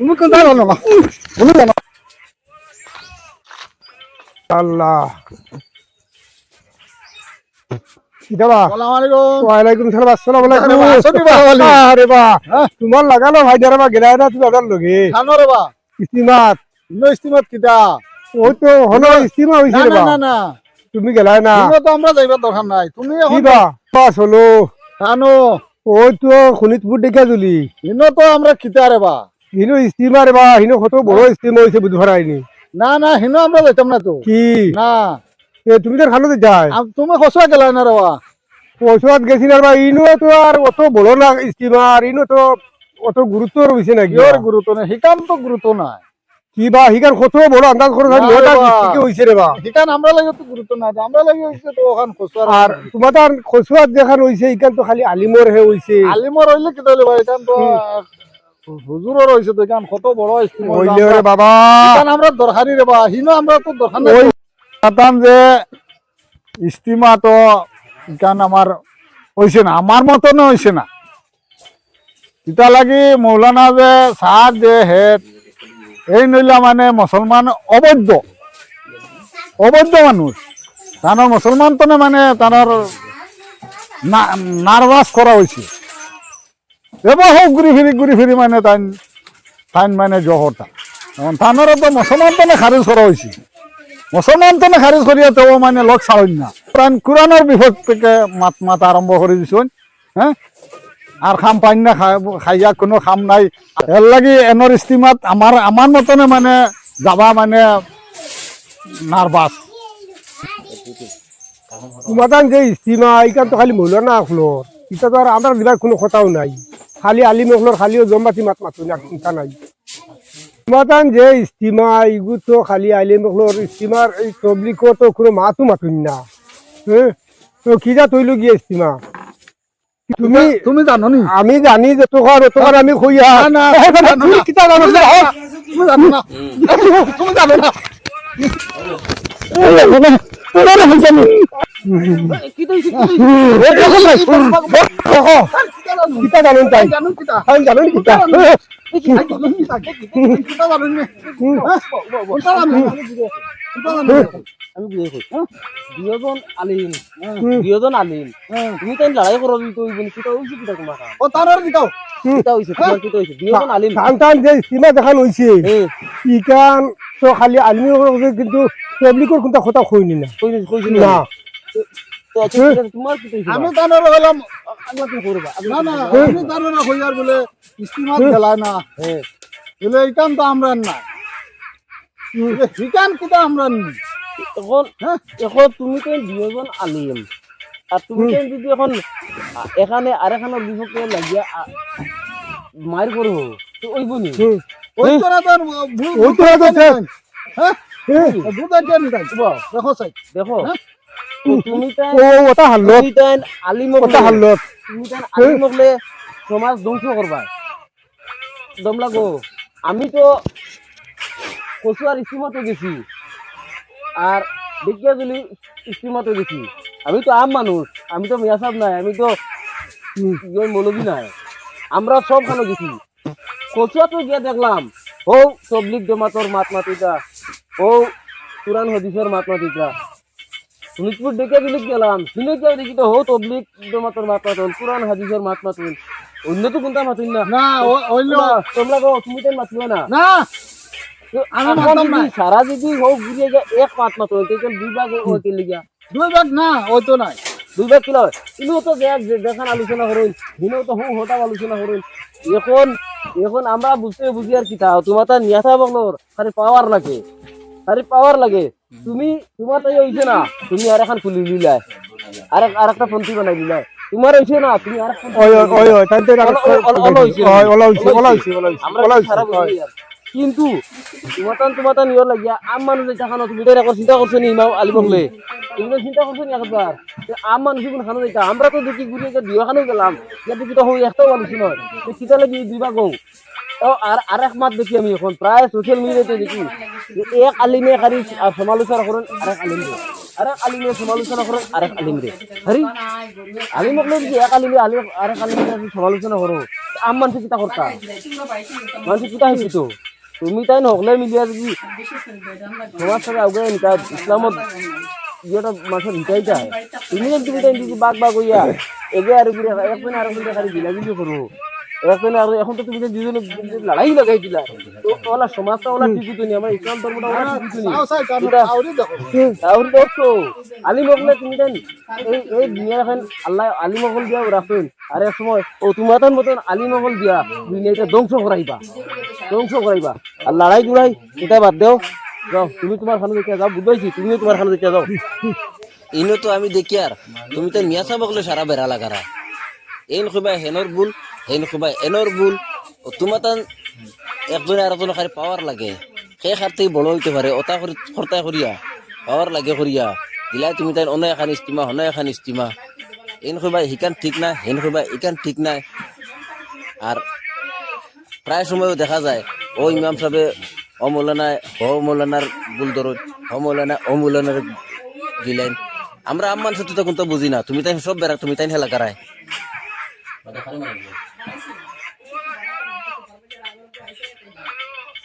তুমি কোন জানো না তুমি জানো আল্লাহ। হ্যাঁ? তোমার লাগানো ভাই যারা বা গেলাই না তুমি আদার লগে। জানো রে বা ইস্তিমাত। ইস্তিমাত কিটা? ওই তো হলো ইস্তিমা না না না না। তুমি গেলাই না। তো আমরা যাইবার দরকার নাই। তুমি পাস হলো। জানো। ওই তো শোণিতপুর দেখা জুলি ইনো তো আমরা কিটা রে বা হিনো ইস্তিমা রে বা হিনো কত বড় ইস্তিমা হইছে বুধবার আইনি না? না হিনো আমরা যাইতাম না তো। কি? না। এ তুমি তো খানো যায়? তুমি খসুয়া গেলা না রে বা পয়সাত গেছি না বা ইনো তো আর অত বড় না ইস্তিমা আর ইনো তো অত গুরুত্ব রয়েছে নাকি ইয়োর গুরুত্ব নাই? হিকান তো গুরুত্ব নাই। কি বা হিকার কত বড় আন্দাজ করে না রে নটা বা। হইছে রে বা? হিকান আমরা লাগে তো গুরুত্ব নাই আমরা লাগে হইছে তো ওখান খসুয়া আর তোমার তার খসুয়াত দেখান হইছে ইকান তো খালি আলিমর হে হইছে আলিমর হইলে কি তাহলে ভাই এখান তো হুজুরর হইছে তো এখান কত বড় হইলে রে বাবা। আমরা দরকারি রে বা হিনো আমরা তো দরকার নাই। জানতাম যে ইস্তিমা তো এখান আমার হইছে না আমার মতন হইছে না। ইটা লাগি মৌলানা যে সার যে হেড এই নইলা মানে মুসলমান অবৈধ। অবৈধ মানুষ। তানোর মুসলমান তো মানে তানোর নার্ভাস করা হয়েছে এবার হোক ঘুরি ফিরি ঘুরি ফিরি মানে তাই তাইন মানে জহরটা। এখন তানোর তো মুসলমান তো না খারিজ করা হয়েছে মুসলমান তো খারিজ করিয়া তো মানে লোক ছাড়েন না। তাইন কোরআনের বিপদ থেকে মাত মাত আরম্ভ করে দিছেন হ্যাঁ আর খাম পাইন না, খাই- খাইয়া কোনো খাম নাই। এর লাগি এনর ইস্তিমাত আমার আমার মতনে মানে যাবা মানে নার্ভাস তোমার যে ইস্তিমা ইকান তো খালি মহিলা না আসলো ইটা তো আর আমার দিবার কোনো কথাও নাই। খালি আলিম হকলোর খালিও জম্বাতি মাত মাতো না চিন্তা নাই। তার যে ইস্তিমা ইগু তো খালি আলিম হকলোর ইস্তিমার এই তবলিকো তো কোনো মাতো মাতুন না। হ্যাঁ তো কি যা তৈল গিয়ে ইস্তিমা তুমি তুমি জানো নি? আমি জানি যে তোকার তোকার আমি কইয়া না, তুমি। কিতা জানো না? তুমি জানো না। তুমি জানো না। দেখো, তাই? কিতা। আমি জানো নি কিতা এ, আমি বিয়ে করি। দুজন আলিম। দুজন আলিম। তুমি তাই লড়াই করো তো ওই বলি কিটা হইছে কিটা তোমার কাম? ও তারার দিকাও কিটা হইছে তোমার কিটা হইছে? দুজন আলিম। টান টান যে ইস্তিমা দেখান হইছে ইকান তো খালি আলমি কিন্তু পাবলিকর কোনটা কথা কইনি না কই কইছি না। হইছে আমি তানোর হলাম। তুমি না না আমি তানোর হইয়ার বলে ইস্তিমাত গেলায় না। হ্যাঁ। বলে এইখান তো আমরা না। হিকান কিতা আমরা নি। এখন এখন তুমি তো দুজন আলিম। আর তুমি যদি এখন এখানে আর এখানের বিপক্ষে লাগিয়া মার করব তো ওই বনি ওই তো না তোর ওই তো না তোর হ্যাঁ? এ, দুধ আছে নি তাই। দেখো সাই। দেখো। ও ওটা আলিম ওটা সমাজ ধ্বংস করবা দম লাগো আমি তো কচুয়ার স্টিমাতে গেছি। আর দেখিয়া যদি স্টিমাতে গেছি। আমি তো আম মানুষ আমি তো মিয়া সাহেব নাই আমি তো ইয়ে মৌলবী নাই। আমরা সব খানো গেছি। কচুয়াতে গিয়ে দেখলাম। ও তবলিক জমাতর মাত মাতিটা ও কোরআন হদিসের মাত মাতিটা শোনিতপুর ডেকে দিলে গেলাম। শুনে গিয়ে দেখি তো হো তবলিক জমাতর মাত মাতুন কোরআন হাদিসের মাত মাতুন। অন্য তো কোনটা মাতুন না? না হইল তোমরা- গো তুমি তো মাতিও না। না। সারা যদি হোক ঘুরিয়ে যায় এক মাত মাতুন তো দুই ভাগ হইতে লিগা। দুই ভাগ না ওই তো নাই। দুই ভাগ কিলো ইনো তো দেখান আলোচনা করুন। দিনেও তো হু হতা আলোচনা করুন। এখন এখন আমরা বুঝতে বুঝি আর কি তা। তোমার তা নিয়াথা বগলোর খালি পাওয়ার লাগে। খালি পাওয়ার লাগে। তুমি তোমার তাই হইছে না তুমি আর এখন খুলি লিলাই। আর আর একটা পন্থী বানাই লিলাই। তোমার হইছে না তুমি আর একটা ওই ওই ওই ওই তাই তো ওলা- হইছে। ওলা হইছে ওলা হইছে ওলা হইছে। ওলা হইছে। কিন্তু তোমার তান তোমার লাগিয়া আম মানুষ যেটা খানো তুমি তো এখন চিন্তা করছ নি ইমাম আলী বকলে? তুমি তো চিন্তা করছ নি একবার আম মানুষ কোন খানো যেটা আমরা তো দেখি ঘুরে বিয়ে খানো গেলাম। ইয়া দেখি তো হই একটাও মানুষ নয় তো কিতা লাগি দুইবা গো আর আর এক মাত দেখি আমি এখন। প্রায় সোশ্যাল মিডিয়াতে দেখি। এক আলিমে খালি সমালোচনা করেন আর এক আলিম। আরেক আলিমের সমালোচনা করো আরেক আলিম। রে হরি আলিম হকলে যদি এক আলিমে আলিম আরেক আলিমের সমালোচনা করো। আম মানুষ কিতা করতা। মানুষ কিতা হয়েছি তো। তুমি তাই নহলে মিলিয়া যদি সমাজ থেকে আগে নিতা ইসলামত ইয়েটা মানুষের হিতাই যায় তুমি যদি বাঘ বাঘ হইয়া এগে আর ঘুরে একজনে আর একজনে খালি গিলাগিলি করো একজনে আর এখন তো তুমি দুজনে লড়াই লাগাই তো ওলা সমাজটা ওলা ঠিক হতো নি আমার ইসলাম ধর্মটা ওলা ঠিক হতো নি তাহলে দেখছ আলিম হকলে তুমি দেন এই এই দুনিয়া এখন আল্লাহ আলিম হকল দিয়া রাখেন আর এক সময় ও তোমার মতন আলিম হকল দিয়া দুনিয়াটা ধ্বংস করাইবা। ধ্বংস করাইবা। আর লড়াই জুড়াই এটা বাদ দেও। যাও তুমি তোমার খানে দেখে যাও বুঝাইছি তুমিও তোমার খানে দেখে যাও। ইনো তো আমি দেখি আর তুমি তো মিয়া চাবকলে সারা বেড়া লাগারা এই নকবা হেনর ভুল সেই নকবা এনর ভুল তোমার তান একজনে আর একজনে খালি পাওয়ার লাগে। সেই খার থেকে বড় হইতে পারে ওটা করি খরতা করিয়া পাওয়ার লাগে করিয়া দিলা তুমি তাই অন্য এখন ইস্তিমা অন্য এখন ইস্তিমা এই নকবা হিকান ঠিক নাই সেই নকবা ইকান ঠিক নাই। আর প্রায় সময়ও দেখা যায় ও ইমাম সাহেবে ও মৌলানায় ও মৌলানার ভুল ধরুন ও মৌলানা ও মৌলানার দিলেন আমরা আম্মান সত্যি তখন তো বুঝি না, তুমি তাই সব বেড়া, তুমি তাই হেলা করায়।